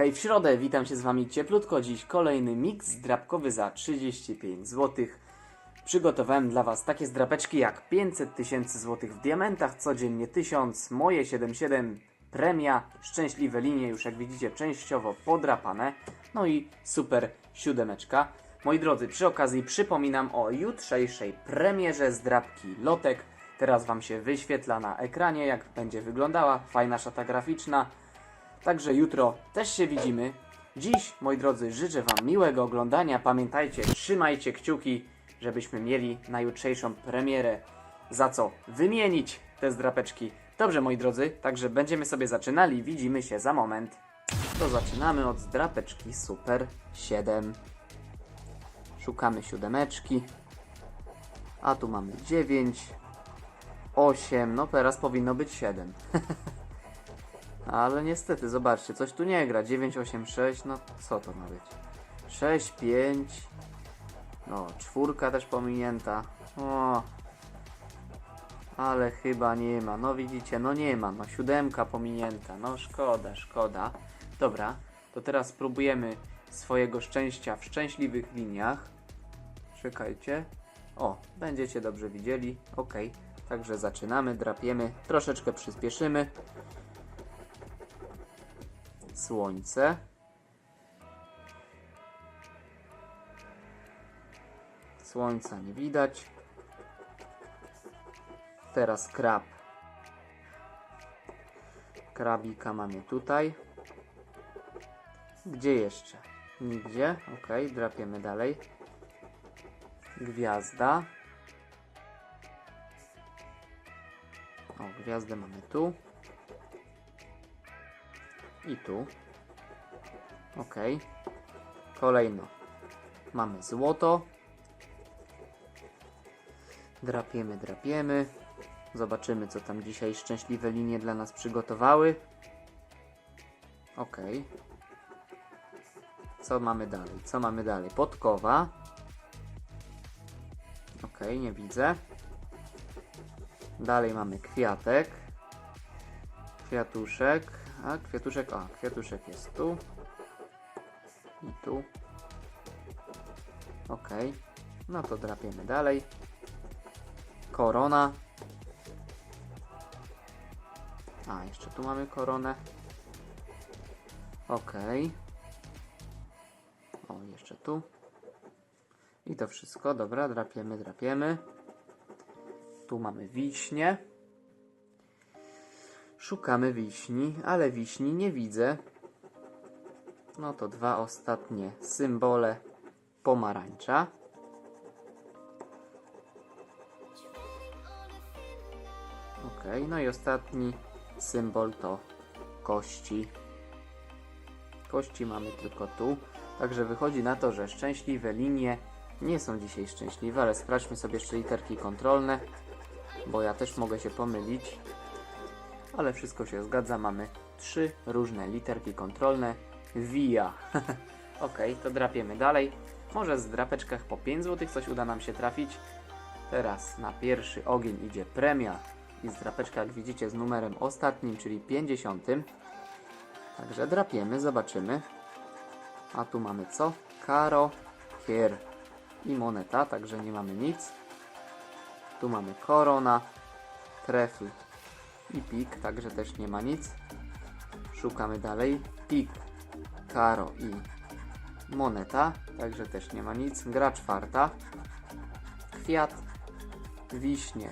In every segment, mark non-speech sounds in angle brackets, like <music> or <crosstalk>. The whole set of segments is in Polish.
Hej, w środę, witam się z Wami cieplutko. Dziś kolejny miks zdrabkowy za 35 zł. Przygotowałem dla Was takie zdrapeczki jak 500 tysięcy złotych w diamentach, codziennie 1000, moje 77, premia, szczęśliwe linie, już jak widzicie częściowo podrapane, no i super siódemeczka. Moi drodzy, przy okazji przypominam o jutrzejszej premierze zdrabki Lotek. Teraz Wam się wyświetla na ekranie, jak będzie wyglądała, fajna szata graficzna. Także jutro też się widzimy. Dziś, moi drodzy, życzę Wam miłego oglądania. Pamiętajcie, trzymajcie kciuki, żebyśmy mieli na jutrzejszą premierę za co wymienić te zdrapeczki. Dobrze, moi drodzy, także będziemy sobie zaczynali. Widzimy się za moment. To zaczynamy od zdrapeczki Super 7. Szukamy siódemeczki. A tu mamy 9, 8, no teraz powinno być 7. <laughs> Ale niestety, zobaczcie, coś tu nie gra. 9, 8, 6, no co to ma być? 6, 5. No, czwórka też pominięta. O. Ale chyba nie ma. No widzicie, no nie ma. No siódemka pominięta. No szkoda, szkoda. Dobra, to teraz spróbujemy swojego szczęścia w szczęśliwych liniach. Czekajcie. O, będziecie dobrze widzieli. Ok, także zaczynamy, drapiemy. Troszeczkę przyspieszymy słońce. Słońca nie widać. Teraz krab. Krabika mamy tutaj. Gdzie jeszcze? Nigdzie. Ok, drapiemy dalej. Gwiazda. O, gwiazdę mamy tu. I tu. Ok. Kolejno. Mamy złoto. Drapiemy, drapiemy. Zobaczymy, co tam dzisiaj szczęśliwe linie dla nas przygotowały. Ok. Co mamy dalej? Co mamy dalej? Podkowa. Ok, nie widzę. Dalej mamy kwiatek. Kwiatuszek. A kwiatuszek, a kwiatuszek jest tu. I tu. Ok. No to drapiemy dalej. Korona. A, jeszcze tu mamy koronę. Ok. O, jeszcze tu. I to wszystko. Dobra, drapiemy, drapiemy. Tu mamy wiśnie. Szukamy wiśni, ale wiśni nie widzę. No to dwa ostatnie symbole pomarańcza. Ok, no i ostatni symbol to kości. Kości mamy tylko tu. Także wychodzi na to, że szczęśliwe linie nie są dzisiaj szczęśliwe, ale sprawdźmy sobie jeszcze literki kontrolne, bo ja też mogę się pomylić ale wszystko się zgadza. Mamy trzy różne literki kontrolne. Via. <laughs> ok, to drapiemy dalej. Może z drapeczkach po 5 zł coś uda nam się trafić. Teraz na pierwszy ogień idzie premia i z drapeczka, jak widzicie, z numerem ostatnim, czyli 50. Także drapiemy, zobaczymy. A tu mamy co? Karo, kier i moneta, także nie mamy nic. Tu mamy korona, trefl i pik, także też nie ma nic. Szukamy dalej. Pik, karo i moneta, także też nie ma nic. Gra czwarta. Kwiat, wiśnie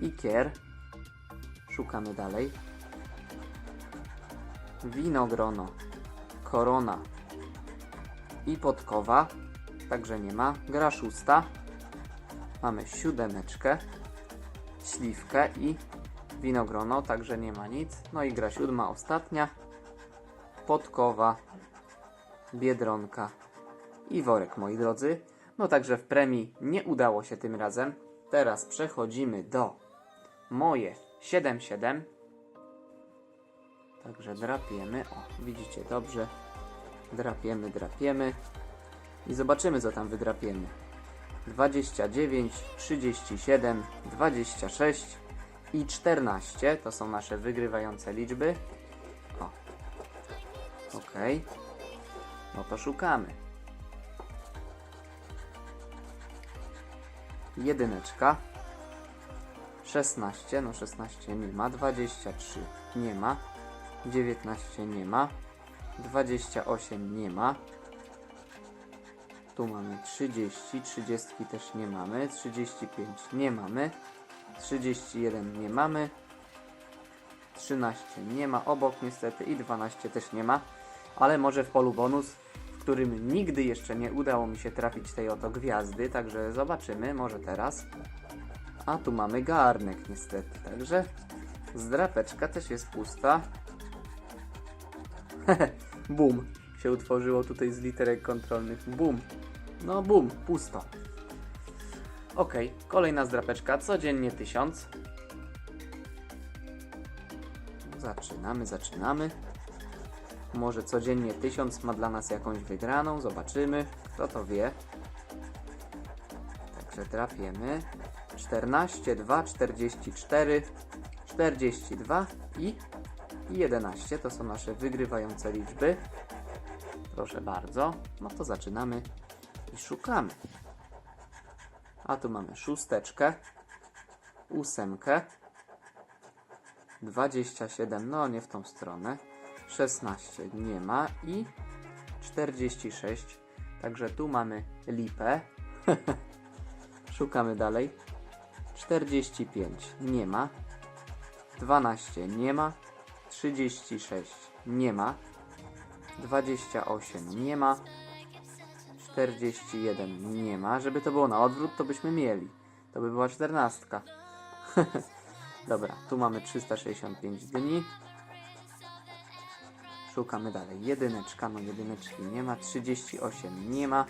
i kier. Szukamy dalej. Winogrono, korona i podkowa, także nie ma. Gra szósta. Mamy siódemeczkę, śliwkę i winogrono, także nie ma nic. No i gra siódma, ostatnia. Podkowa, biedronka i worek, moi drodzy. No także w premii nie udało się tym razem. Teraz przechodzimy do moje 7-7. Także drapiemy. O, widzicie dobrze. Drapiemy, drapiemy. I zobaczymy, co tam wydrapiemy. 29, 37, 26, i 14 to są nasze wygrywające liczby. O. Okej. No to szukamy. Jedyneczka. 16, no 16 nie ma. 23 nie ma. 19 nie ma. 28 nie ma. Tu mamy 30, 30 też nie mamy. 35 nie mamy. 31 nie mamy. 13 nie ma obok niestety i 12 też nie ma, ale może w polu bonus, w którym nigdy jeszcze nie udało mi się trafić tej oto gwiazdy, także zobaczymy, może teraz. A tu mamy garnek niestety, także zdrapeczka też jest pusta. <laughs> Bum, się utworzyło tutaj z literek kontrolnych. Bum. No bum, pusto. Ok, kolejna zdrapeczka, codziennie 1000. Zaczynamy, zaczynamy. Może codziennie 1000 ma dla nas jakąś wygraną. Zobaczymy, kto to wie. Także trafiemy. 14, 2, 44, 42 i 11. To są nasze wygrywające liczby. Proszę bardzo. No to zaczynamy i szukamy. A tu mamy szósteczkę, ósemkę, 27, no nie w tą stronę. 16 nie ma i 46. Także tu mamy lipę. <laughs> Szukamy dalej. 45 nie ma. 12 nie ma. 36 nie ma. 28 nie ma. 41 nie ma. Żeby to było na odwrót, to byśmy mieli. To by była 14. <laughs> Dobra, tu mamy 365 dni. Szukamy dalej. Jedyneczka, no jedyneczki nie ma. 38 nie ma.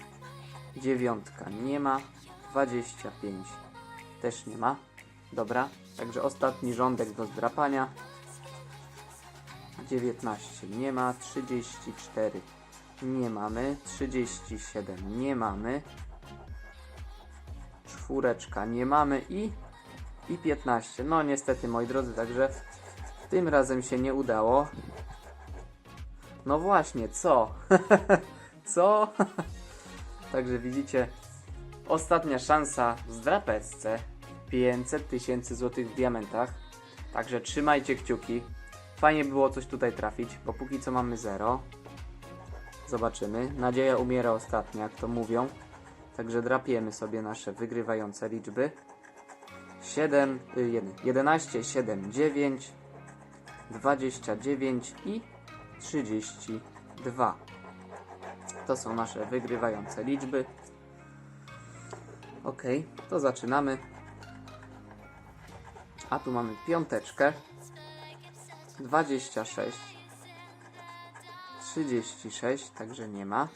Dziewiątka nie ma. 25 też nie ma. Dobra, także ostatni rządek do zdrapania. 19 nie ma. 34 nie mamy. 37 nie mamy. Czwóreczka nie mamy i i 15. No niestety moi drodzy, także tym razem się nie udało. No właśnie, co? <laughs> co? <laughs> także widzicie, ostatnia szansa w drapeczce. 500 tysięcy złotych w diamentach. Także trzymajcie kciuki. Fajnie było coś tutaj trafić, bo póki co mamy 0. Zobaczymy. Nadzieja umiera ostatnia, jak to mówią. Także drapiemy sobie nasze wygrywające liczby. 7, y, 1, 11, 7, 9, 29 i 32. To są nasze wygrywające liczby. Ok, to zaczynamy. A tu mamy piąteczkę. 26. 36, także nie ma.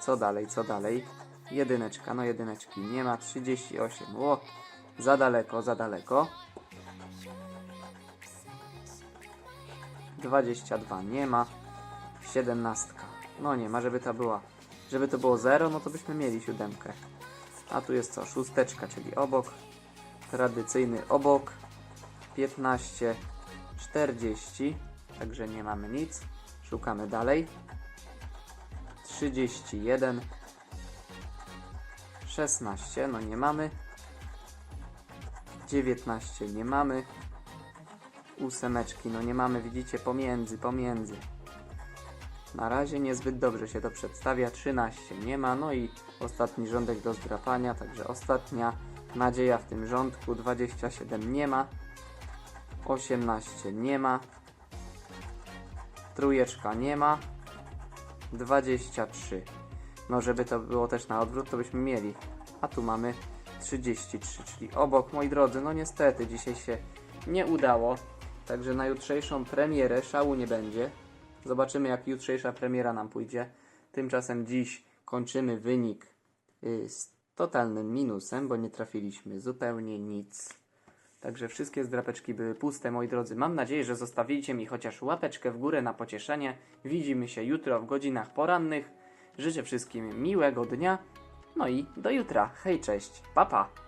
Co dalej, co dalej? Jedyneczka, no jedyneczki nie ma. 38, o, za daleko, za daleko. 22 nie ma. 17. No nie ma, żeby to była. Żeby to było 0, no to byśmy mieli siódemkę. A tu jest co? Szósteczka, czyli obok. Tradycyjny obok. 15, 40. Także nie mamy nic. Szukamy dalej. 31. 16, no nie mamy. 19 nie mamy. Ósemeczki, no nie mamy, widzicie, pomiędzy, pomiędzy. Na razie niezbyt dobrze się to przedstawia. 13 nie ma, no i ostatni rządek do zdrapania, także ostatnia nadzieja w tym rządku. 27 nie ma. 18 nie ma. Trójeczka nie ma. 23. No żeby to było też na odwrót, to byśmy mieli. A tu mamy 33, czyli obok. Moi drodzy, no niestety dzisiaj się nie udało. Także na jutrzejszą premierę szału nie będzie. Zobaczymy jak jutrzejsza premiera nam pójdzie. Tymczasem dziś kończymy wynik y, z totalnym minusem, bo nie trafiliśmy zupełnie nic. Także wszystkie zdrapeczki były puste, moi drodzy. Mam nadzieję, że zostawicie mi chociaż łapeczkę w górę na pocieszenie. Widzimy się jutro w godzinach porannych. Życzę wszystkim miłego dnia. No i do jutra. Hej, cześć. Pa, pa.